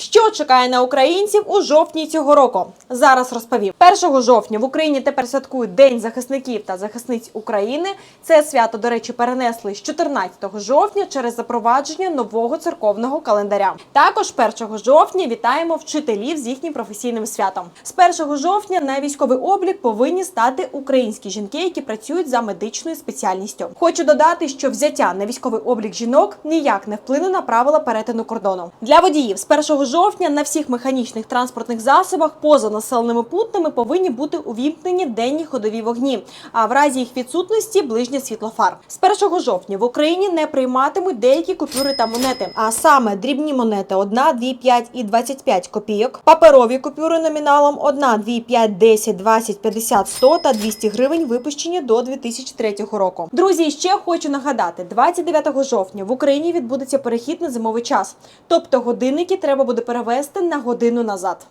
Що чекає на українців у жовтні цього року? Зараз розповім. 1 жовтня в Україні тепер святкують День захисників та захисниць України. Це свято, до речі, перенесли з 14 жовтня через запровадження нового церковного календаря. Також 1 жовтня вітаємо вчителів з їхнім професійним святом. З 1 жовтня на військовий облік повинні стати українські жінки, які працюють за медичною спеціальністю. Хочу додати, що взяття на військовий облік жінок ніяк не вплине на правила перетину кордону. Для водіїв з 1 жовтня на всіх механічних транспортних засобах поза населеними пунктами повинні бути увімкнені денні ходові вогні. А в разі їх відсутності ближнє світло фар. З 1 жовтня в Україні не прийматимуть деякі купюри та монети, а саме дрібні монети 1, 2, 5 і 25 копійок, паперові купюри номіналом 1, 2, 5, 10, 20, 50, 100 та 200 гривень випущені до 2003 року. Друзі, ще хочу нагадати: 29 жовтня в Україні відбудеться перехід на зимовий час, тобто годинники треба буде перевести на годину назад.